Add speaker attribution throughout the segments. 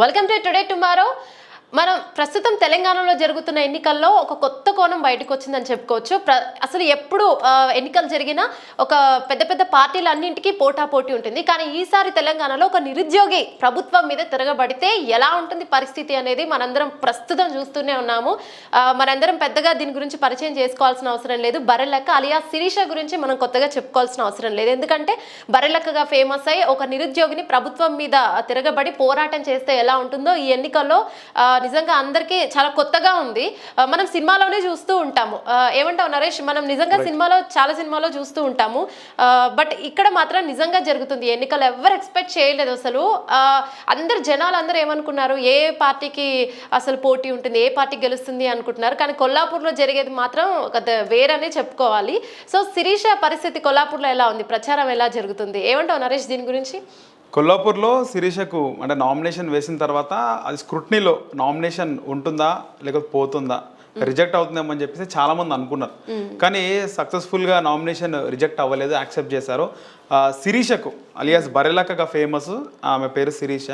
Speaker 1: Welcome to today tomorrow మనం ప్రస్తుతం తెలంగాణలో జరుగుతున్న ఎన్నికల్లో ఒక కొత్త కోణం బయటకు వచ్చిందని చెప్పుకోవచ్చు. ప్ర అసలు ఎప్పుడు ఎన్నికలు జరిగినా ఒక పెద్ద పెద్ద పార్టీలు అన్నింటికీ పోటాపోటీ ఉంటుంది. కానీ ఈసారి తెలంగాణలో ఒక నిరుద్యోగి ప్రభుత్వం మీద తిరగబడితే ఎలా ఉంటుంది పరిస్థితి అనేది మనందరం ప్రస్తుతం చూస్తూనే ఉన్నాము. మనందరం పెద్దగా దీని గురించి పరిచయం చేసుకోవాల్సిన అవసరం లేదు. బర్రెలెక్క అలియా శిరీష గురించి మనం కొత్తగా చెప్పుకోవాల్సిన అవసరం లేదు. ఎందుకంటే బర్రెలెక్కగా ఫేమస్ అయ్యి ఒక నిరుద్యోగిని ప్రభుత్వం మీద తిరగబడి పోరాటం చేస్తే ఎలా ఉంటుందో ఈ ఎన్నికల్లో నిజంగా అందరికీ చాలా కొత్తగా ఉంది. మనం సినిమాలోనే చూస్తూ ఉంటాము. ఏమంటావు నరేష్? మనం నిజంగా సినిమాలో చాలా సినిమాలో చూస్తూ ఉంటాము. బట్ ఇక్కడ మాత్రం నిజంగా జరుగుతుంది. ఎన్నికలు ఎవరు ఎక్స్పెక్ట్ చేయలేదు అసలు. అందరు జనాలు అందరూ ఏమనుకున్నారు? ఏ పార్టీకి అసలు పోటీ ఉంటుంది? ఏ పార్టీ గెలుస్తుంది అనుకుంటున్నారు? కానీ కొల్లాపూర్లో జరిగేది మాత్రం వేరనే చెప్పుకోవాలి. సో శిరీష పరిస్థితి కొల్లాపూర్లో ఎలా ఉంది? ప్రచారం ఎలా జరుగుతుంది? ఏమంటావు నరేష్ దీని గురించి?
Speaker 2: కొల్లాపూర్లో శిరీషకు అంటే నామినేషన్ వేసిన తర్వాత అది స్క్రూట్నీలో నామినేషన్ ఉంటుందా లేకపోతే పోతుందా? రిజెక్ట్ అవుతుందేమో అని చెప్పేసి చాలా మంది అనుకున్నారు కానీ సక్సెస్ఫుల్గా నామినేషన్ రిజెక్ట్ అవ్వలేదు యాక్సెప్ట్ చేశారు. శిరీషకు అలియాస్ బరెలకగా ఫేమస్ ఆమె పేరు శిరీష.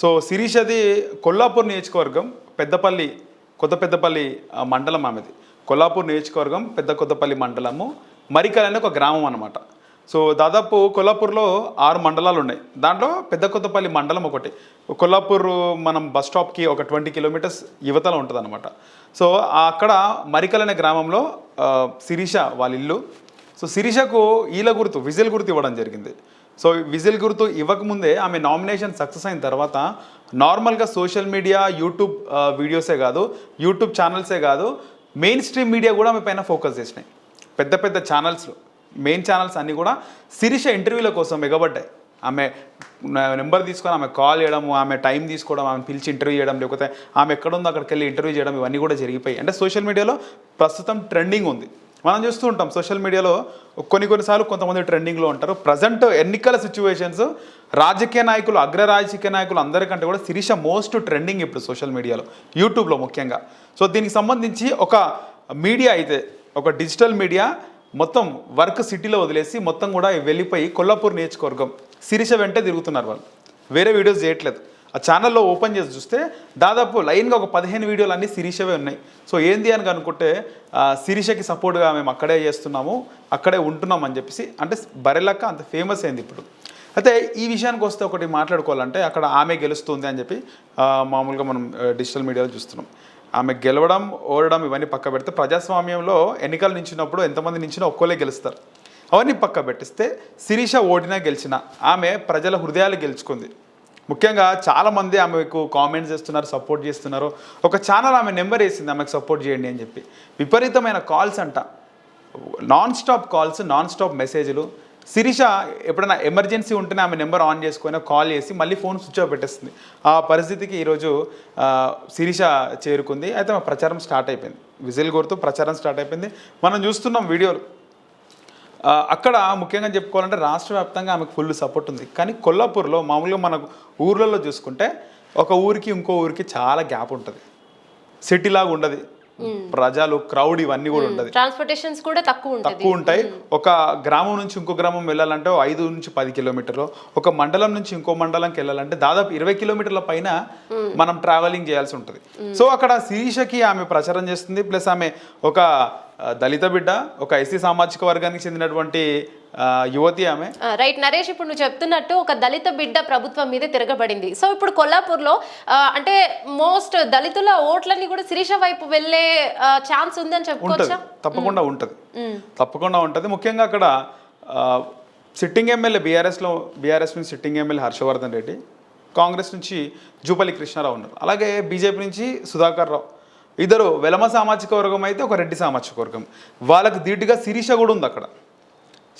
Speaker 2: సో శిరీషది కొల్లాపూర్ నియోజకవర్గం పెద్దపల్లి కొత్త పెద్దపల్లి మండలం ఆమెది. కొల్లాపూర్ నియోజకవర్గం పెద్ద కొత్తపల్లి మండలము మరికల్ అనే ఒక గ్రామం అనమాట సో దాదాపు కొల్లాపూర్లో ఆరు మండలాలు ఉన్నాయి. దాంట్లో పెద్ద కొత్తపల్లి మండలం ఒకటి. కొల్లాపూర్ మనం బస్ స్టాప్కి ఒక ట్వంటీ కిలోమీటర్స్ యువతలో ఉంటుంది అనమాట సో అక్కడ మరికల్ అనే గ్రామంలో శిరీష వాళ్ళ ఇల్లు. సో శిరీషకు ఈల గుర్తు విజిల్ గుర్తు ఇవ్వడం జరిగింది. సో విజిల్ గుర్తు ఇవ్వకముందే ఆమె నామినేషన్ సక్సెస్ అయిన తర్వాత నార్మల్గా సోషల్ మీడియా యూట్యూబ్ వీడియోసే కాదు యూట్యూబ్ ఛానల్సే కాదు మెయిన్ స్ట్రీమ్ మీడియా కూడా ఆమె పైన ఫోకస్ చేసినాయి. పెద్ద పెద్ద ఛానల్స్లో. మెయిన్ ఛానల్స్ అన్నీ కూడా శిరీష ఇంటర్వ్యూల కోసం ఎగబడ్డాయి. ఆమె నెంబర్ తీసుకొని ఆమె కాల్ చేయడము ఆమె టైం తీసుకోవడం ఆమె పిలిచి ఇంటర్వ్యూ చేయడం లేకపోతే ఆమె ఎక్కడుందో అక్కడికి వెళ్ళి ఇంటర్వ్యూ చేయడం ఇవన్నీ కూడా జరిగిపోయాయి. అంటే సోషల్ మీడియాలో ప్రస్తుతం ట్రెండింగ్ ఉంది. మనం చూస్తూ ఉంటాం సోషల్ మీడియాలో కొన్ని కొన్నిసార్లు కొంతమంది ట్రెండింగ్లో ఉంటారు. ప్రజెంట్ ఎన్నికల సిచ్యువేషన్స్ రాజకీయ నాయకులు అగ్ర రాజకీయ నాయకులు అందరికంటే కూడా శిరీష మోస్ట్ ట్రెండింగ్ ఇప్పుడు సోషల్ మీడియాలో యూట్యూబ్లో ముఖ్యంగా. సో దీనికి సంబంధించి ఒక మీడియా అయితే ఒక డిజిటల్ మీడియా మొత్తం వర్క్ సిటీలో వదిలేసి మొత్తం కూడా వెళ్ళిపోయి కొల్లాపూర్ నియోజకవర్గం శిరీష వెంటే తిరుగుతున్నారు వాళ్ళు. వేరే వీడియోస్ చేయట్లేదు. ఆ ఛానల్లో ఓపెన్ చేసి చూస్తే దాదాపు లైన్గా ఒక పదిహేను వీడియోలు అన్నీ శిరీషవే ఉన్నాయి. సో ఏంది అని అనుకుంటే శిరీషకి సపోర్ట్గా మేము అక్కడే చేస్తున్నాము అక్కడే ఉంటున్నాం అని చెప్పేసి అంటే బరెలక్క అంత ఫేమస్ అయింది ఇప్పుడు. అయితే ఈ విషయానికి వస్తే ఒకటి మాట్లాడుకోవాలంటే అక్కడ ఆమె గెలుస్తుంది అని చెప్పి మామూలుగా మనం డిజిటల్ మీడియాలో చూస్తున్నాం. ఆమె గెలవడం ఓడడం ఇవన్నీ పక్క పెడితే ప్రజాస్వామ్యంలో ఎన్నికలు నించినప్పుడు ఎంతమంది నించినా ఒక్కోలే గెలుస్తారు. అవన్నీ పక్క పెట్టిస్తే శిరీష ఓడినా గెలిచిన ఆమె ప్రజల హృదయాలు గెలుచుకుంది. ముఖ్యంగా చాలామంది ఆమెకు కామెంట్స్ చేస్తున్నారు సపోర్ట్ చేస్తున్నారు. ఒక ఛానల్ ఆమె నెంబర్ వేసింది ఆమెకు సపోర్ట్ చేయండి అని చెప్పి. విపరీతమైన కాల్స్ అంట. Non stop calls non stop మెసేజ్లు శిరీష ఎప్పుడైనా ఎమర్జెన్సీ ఉంటేనే ఆమె నెంబర్ ఆన్ చేసుకొని కాల్ చేసి మళ్ళీ ఫోన్ స్విచ్ ఆఫ్ పెట్టేస్తుంది. ఆ పరిస్థితికి ఈరోజు శిరీష చేరుకుంది. అయితే మా ప్రచారం స్టార్ట్ అయిపోయింది. విజిల్ కొడుతూ ప్రచారం స్టార్ట్ అయిపోయింది. మనం చూస్తున్నాం వీడియోలు అక్కడ ముఖ్యంగా చెప్పుకోవాలంటే రాష్ట్ర వ్యాప్తంగా ఆమెకు ఫుల్ సపోర్ట్ ఉంది. కానీ కొల్లాపూర్లో మామూలుగా మనకు ఊర్లలో చూసుకుంటే ఒక ఊరికి ఇంకో ఊరికి చాలా గ్యాప్ ఉంటుంది. సిటీ లాగా ఉండదు. ప్రజలు క్రౌడ్ ఇవన్నీ కూడా ఉండదు
Speaker 1: ట్రాన్స్పోర్టేషన్స్ కూడా తక్కువ ఉంటుంది.
Speaker 2: తక్కువ ఉంటాయి. ఒక గ్రామం నుంచి ఇంకో గ్రామం వెళ్ళాలంటే ఐదు నుంచి పది కిలోమీటర్లు. ఒక మండలం నుంచి ఇంకో మండలంకి వెళ్ళాలంటే దాదాపు ఇరవై కిలోమీటర్ల పైన మనం ట్రావెలింగ్ చేయాల్సి ఉంటుంది. సో అక్కడ శిరీషకి ఆమె ప్రచారం చేస్తుంది. ప్లస్ ఆమె ఒక దళిత బిడ్డ ఒక ఎస్సీ సామాజిక వర్గానికి చెందినటువంటి యువతి ఆమె.
Speaker 1: రైట్ నరేష్ ఇప్పుడు నువ్వు చెప్తున్నట్టు ఒక దళిత బిడ్డ ప్రభుత్వం మీద తిరగబడింది. సో ఇప్పుడు కొల్లాపూర్లో అంటే మోస్ట్ దళితుల ఓట్లన్నీ కూడా శిరీష వైపు వెళ్ళే ఛాన్స్ ఉందని
Speaker 2: ఉంటుంది
Speaker 1: చెప్పుకోవచ్చా?
Speaker 2: తప్పకుండా ఉంటుంది. తప్పకుండా ఉంటుంది. ముఖ్యంగా అక్కడ సిట్టింగ్ ఎమ్మెల్యే బీఆర్ఎస్లో బీఆర్ఎస్ నుంచి సిట్టింగ్ ఎమ్మెల్యే హర్షవర్ధన్ రెడ్డి కాంగ్రెస్ నుంచి జూపల్లి కృష్ణారావు ఉన్నారు. అలాగే బీజేపీ నుంచి సుధాకర్ రావు. ఇద్దరు వెలమ సామాజిక వర్గం అయితే ఒక రెడ్డి సామాజిక వర్గం. వాళ్ళకి ధీటుగా శిరీష కూడా ఉంది అక్కడ.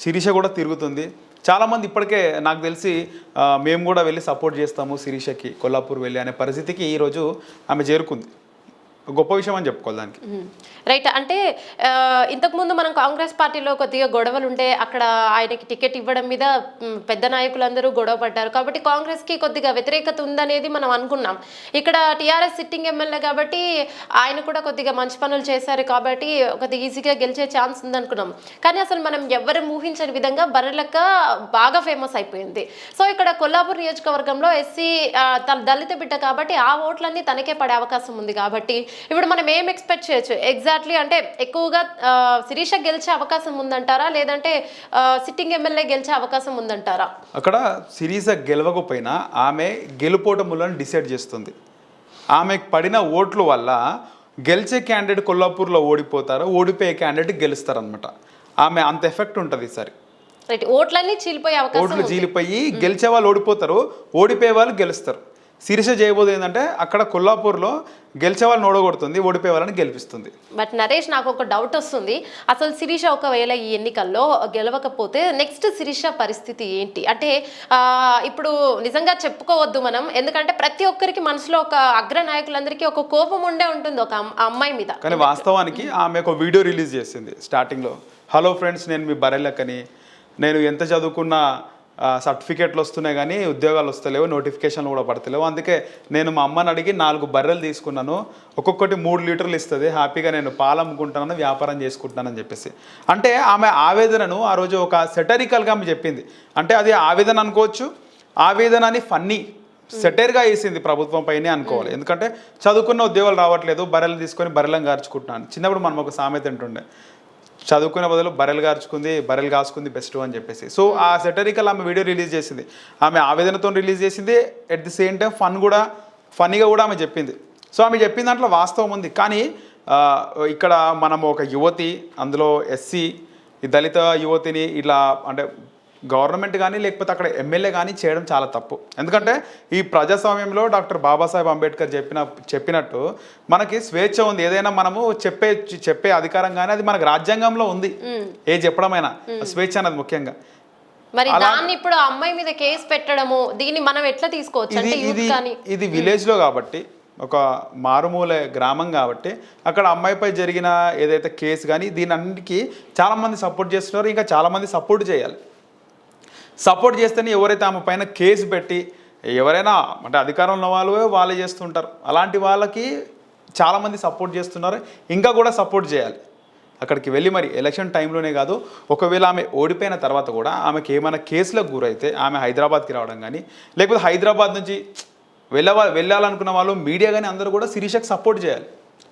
Speaker 2: శిరీష కూడా తిరుగుతుంది. చాలామంది ఇప్పటికే నాకు తెలిసి మేము కూడా వెళ్ళి సపోర్ట్ చేస్తాము శిరీషకి కొల్లాపూర్ వెళ్ళి అనే పరిస్థితికి ఈరోజు ఆమె చేరుకుంది. గొప్ప విషయం అని చెప్పుకోవాలి దానికి.
Speaker 1: రైట్ అంటే ఇంతకుముందు మనం కాంగ్రెస్ పార్టీలో కొద్దిగా గొడవలు ఉంటే అక్కడ ఆయనకి టికెట్ ఇవ్వడం మీద పెద్ద నాయకులందరూ గొడవ పడ్డారు. కాబట్టి కాంగ్రెస్కి కొద్దిగా వ్యతిరేకత ఉందనేది మనం అనుకున్నాం. ఇక్కడ టీఆర్ఎస్ సిట్టింగ్ ఎమ్మెల్యే కాబట్టి ఆయన కూడా కొద్దిగా మంచి పనులు చేశారు కాబట్టి కొద్దిగా ఈజీగా గెలిచే ఛాన్స్ ఉందనుకున్నాం. కానీ అసలు మనం ఎవ్వరు ఊహించని విధంగా బర్రెలక్క బాగా ఫేమస్ అయిపోయింది. సో ఇక్కడ కొల్లాపూర్ నియోజకవర్గంలో ఎస్సీ దళిత బిడ్డ కాబట్టి ఆ ఓట్లన్నీ తనకే పడే అవకాశం ఉంది కాబట్టి ఇప్పుడు మనం ఏం ఎక్స్పెక్ట్ చేయొచ్చు? ఎగ్జాక్ట్లీ అంటే ఎక్కువగా శిరీష గెలిచే అవకాశం ఉందంటారా? లేదంటే సిట్టింగ్ ఎమ్మెల్యే గెలిచే అవకాశం ఉందంటారా?
Speaker 2: అక్కడ సిరీస్ గెలవకపోయినా ఆమె గెలుపోటములను డిసైడ్ చేస్తుంది. ఆమెకు పడిన ఓట్ల వల్ల గెలిచే క్యాండిడేట్ కొల్లాపూర్లో ఓడిపోతారు ఓడిపోయే క్యాండిడేట్ గెలుస్తారనమాట ఆమె అంత ఎఫెక్ట్ ఉంటుంది ఈసారి.
Speaker 1: రైట్ ఓట్లన్నీ చీలిపోయే అవకాశం
Speaker 2: ఓట్లు జీలిపోయి గెలిచే వాళ్ళు ఓడిపోతారు ఓడిపోయే వాళ్ళు గెలుస్తారు. సిరిస చేయబోదు ఏంటంటే అక్కడ కొల్లాపూర్లో గెలిచే వాళ్ళని ఓడగొడుతుంది ఓడిపోయే వాళ్ళని గెలిపిస్తుంది.
Speaker 1: బట్ నరేష్ నాకు ఒక డౌట్ వస్తుంది. అసలు శిరీష ఒకవేళ ఈ ఎన్నికల్లో గెలవకపోతే నెక్స్ట్ శిరీష పరిస్థితి ఏంటి? అంటే ఇప్పుడు నిజంగా చెప్పుకోవద్దు మనం. ఎందుకంటే ప్రతి ఒక్కరికి మనసులో ఒక అగ్ర నాయకులందరికీ ఒక కోపం ఉండే ఉంటుంది ఒక అమ్మాయి మీద.
Speaker 2: కానీ వాస్తవానికి ఆమె ఒక వీడియో రిలీజ్ చేసింది స్టార్టింగ్లో హలో ఫ్రెండ్స్ నేను మీ బరెలకని నేను ఎంత చదువుకున్నా సర్టిఫికేట్లు వస్తున్నాయి కానీ ఉద్యోగాలు వస్తలేవు నోటిఫికేషన్లు కూడా పడతలేవు. అందుకే నేను మా అమ్మని అడిగి నాలుగు బర్రెలు తీసుకున్నాను. ఒక్కొక్కటి మూడు లీటర్లు ఇస్తుంది. హ్యాపీగా నేను పాలు అమ్ముకుంటానని వ్యాపారం చేసుకుంటున్నానని చెప్పేసి. అంటే ఆమె ఆవేదనను ఆ రోజు ఒక సెటరికల్గా ఆమె చెప్పింది. అంటే అది ఆవేదన అనుకోవచ్చు. ఆవేదన అని ఫన్నీ సెటైర్గా వేసింది ప్రభుత్వం పైనే అనుకోవాలి. ఎందుకంటే చదువుకున్న ఉద్యోగాలు రావట్లేదు. బర్రెలు తీసుకొని బర్రెలను గార్చుకుంటున్నాను. చిన్నప్పుడు మనం ఒక సామెత ఉంటుండే చదువుకునే బదులు బర్రెలు గార్చుకుంది బర్రెలు కాసుకుంది బెస్ట్ అని చెప్పేసి. సో ఆ సెటరికల్ ఆమె వీడియో రిలీజ్ చేసింది. ఆమె ఆవేదనతో రిలీజ్ చేసింది. At the same time fun కూడా ఫన్నీగా కూడా ఆమె చెప్పింది. సో ఆమె చెప్పిన దాంట్లో వాస్తవం ఉంది. కానీ ఇక్కడ మనం ఒక యువతి అందులో ఎస్సీ ఈ దళిత యువతిని ఇట్లా అంటే గవర్నమెంట్ కానీ లేకపోతే అక్కడ ఎమ్మెల్యే కానీ చేయడం చాలా తప్పు. ఎందుకంటే ఈ ప్రజాస్వామ్యంలో డాక్టర్ బాబాసాహెబ్ అంబేద్కర్ చెప్పిన చెప్పినట్టు మనకి స్వేచ్ఛ ఉంది. ఏదైనా మనము చెప్పే చెప్పే అధికారం కానీ అది మనకు రాజ్యాంగంలో ఉంది. ఏ చెప్పడమైనా స్వేచ్ఛ అనేది ముఖ్యంగా.
Speaker 1: మరి దాన్ని ఇప్పుడు అమ్మాయి మీద కేసు పెట్టడము దీన్ని మనం ఎట్లా తీసుకోవచ్చు?
Speaker 2: ఇది ఇది విలేజ్లో కాబట్టి ఒక మారుమూల గ్రామం కాబట్టి అక్కడ అమ్మాయిపై జరిగిన ఏదైతే కేసు కానీ దీని అన్నిటికీ చాలామంది సపోర్ట్ చేస్తున్నారు. ఇంకా చాలామంది సపోర్ట్ చేయాలి. సపోర్ట్ చేస్తేనే ఎవరైతే ఆమె పైన కేసు పెట్టి ఎవరైనా అంటే అధికారంలో ఉన్న వాళ్ళు వాళ్ళే చేస్తుంటారు. అలాంటి వాళ్ళకి చాలామంది సపోర్ట్ చేస్తున్నారు. ఇంకా కూడా సపోర్ట్ చేయాలి. అక్కడికి వెళ్ళి మరి ఎలక్షన్ టైంలోనే కాదు ఒకవేళ ఆమె ఓడిపోయిన తర్వాత కూడా ఆమెకి ఏమైనా కేసులకు గురైతే ఆమె హైదరాబాద్కి రావడం కానీ లేకపోతే హైదరాబాద్ నుంచి వెళ్ళవా వెళ్ళాలనుకున్న వాళ్ళు మీడియా కానీ అందరూ కూడా శిరీషకు సపోర్ట్ చేయాలి.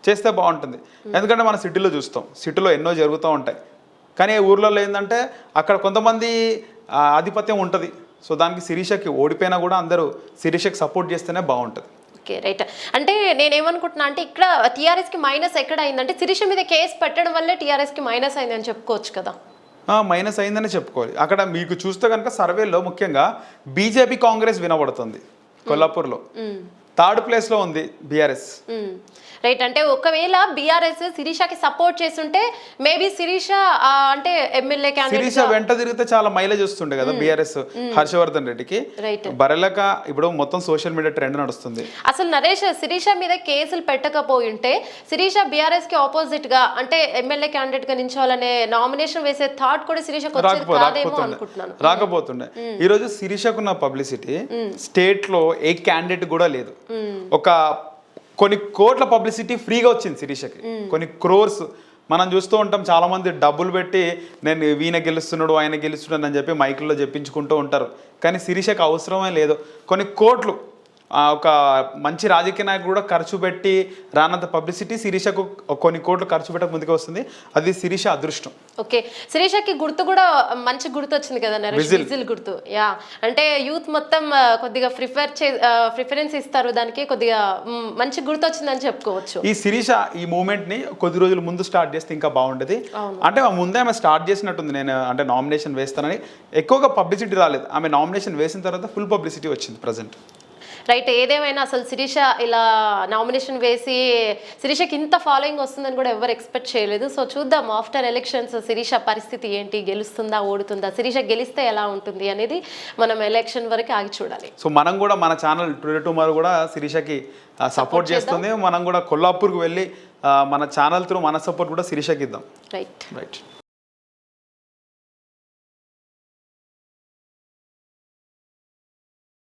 Speaker 2: చేస్తే బాగుంటుంది. ఎందుకంటే మన సిటీలో చూస్తాం. సిటీలో ఎన్నో జరుగుతూ ఉంటాయి. కానీ ఊర్లలో ఏంటంటే అక్కడ కొంతమంది ఆధిపత్యం ఉంటుంది. సో దానికి శిరీషకి ఓడిపోయినా కూడా అందరూ శిరీషకి సపోర్ట్ చేస్తేనే బాగుంటుంది.
Speaker 1: Okay right. అంటే నేనేమనుకుంటున్నా అంటే ఇక్కడ టీఆర్ఎస్కి మైనస్ ఎక్కడ అయిందంటే శిరీష మీద కేసు పెట్టడం వల్లే టీఆర్ఎస్కి మైనస్ అయిందని చెప్పుకోవచ్చు కదా.
Speaker 2: మైనస్ అయిందని చెప్పుకోవాలి. అక్కడ మీకు చూస్తే కనుక సర్వేలో ముఖ్యంగా బీజేపీ కాంగ్రెస్ వినబడుతుంది కొల్లాపూర్లో. థర్డ్ ప్లేస్లో ఉంది బీఆర్ఎస్.
Speaker 1: రైట్ అంటే ఒకవేళ బీఆర్ఎస్ శిరీషకి సపోర్ట్ చేస్తుంటే మేబీ శిరీష అంటే ఎమ్మెల్యే
Speaker 2: శిరీష వెంట తిరిగితే చాలా మైలేజ్ వస్తుండే కదా బీఆర్ఎస్ హర్షవర్ధన్ రెడ్డికి. బరెలక ఇప్పుడు మొత్తం సోషల్ మీడియా ట్రెండ్ నడుస్తుంది.
Speaker 1: అసలు నరేష్ శిరీష మీద కేసులు పెట్టకపోయి ఉంటే శిరీష బీఆర్ఎస్కి ఆపోజిట్గా అంటే ఎమ్మెల్యే క్యాండిడేట్గా నించోవాలనే నామినేషన్ వేసే థాట్ కూడా శిరీషకు
Speaker 2: రాకపోతుండే. రాకపోతుండే. ఈరోజు శిరీషకున్న పబ్లిసిటీ స్టేట్లో ఏ క్యాండిడేట్ కూడా లేదు. ఒక కొన్ని కోట్ల పబ్లిసిటీ ఫ్రీగా వచ్చింది శిరీషకి. కొన్ని క్రోర్స్. మనం చూస్తూ ఉంటాం చాలా మంది డబ్బులు పెట్టి నేను వీణ గెలుస్తున్నాడు ఆయన గెలుస్తున్నాడు అని చెప్పి మైకుల్లో చెప్పించుకుంటూ ఉంటారు. కానీ శిరీషకు అవసరమే లేదు. కొన్ని కోట్లు ఒక మంచి రాజకీయ నాయకుడు కూడా ఖర్చు పెట్టి రానంత పబ్లిసిటీ శిరీషకు కొన్ని కోట్లు ఖర్చు పెట్టక ముందుకు వస్తుంది. అది శిరీష అదృష్టం.
Speaker 1: ఓకే. శిరీషకి గుర్తు కూడా మంచి గుర్తు వచ్చింది కదా. విజిల్. గుర్తు. యా. అంటే యూత్ మొత్తం కొద్దిగా ప్రిఫర్ చే ప్రిఫరెన్స్ ఇస్తారు దానికి కొద్దిగా మంచి గుర్తు వచ్చిందని చెప్పుకోవచ్చు.
Speaker 2: ఈ శిరీష ఈ మూమెంట్ని కొద్ది రోజుల ముందు స్టార్ట్ చేస్తే ఇంకా బాగుండేది. అంటే ముందే ఆమె స్టార్ట్ చేసినట్టుంది. నేను అంటే నామినేషన్ వేస్తానని. ఎక్కువగా పబ్లిసిటీ రాలేదు. ఆమె నామినేషన్ వేసిన తర్వాత ఫుల్ పబ్లిసిటీ వచ్చింది ప్రజెంట్.
Speaker 1: రైట్ ఏదేమైనా అసలు శిరీష ఇలా నామినేషన్ వేసి శిరీషకి ఇంత ఫాలోయింగ్ వస్తుందని కూడా ఎవరు ఎక్స్పెక్ట్ చేయలేదు. సో చూద్దాం ఆఫ్టర్ ఎలక్షన్స్ శిరీష పరిస్థితి ఏంటి? గెలుస్తుందా ఓడుతుందా? శిరీష గెలిస్తే ఎలా ఉంటుంది అనేది మనం ఎలక్షన్ వరకు ఆగి చూడాలి.
Speaker 2: సో మనం కూడా మన ఛానల్ టుడే టుమారో కూడా శిరీషకి సపోర్ట్ చేస్తుంది. మనం కూడా కొల్లాపూర్కి వెళ్ళి మన ఛానల్ త్రూ మన సపోర్ట్ కూడా శిరీషకి ఇద్దాం.
Speaker 1: రైట్.
Speaker 2: రైట్.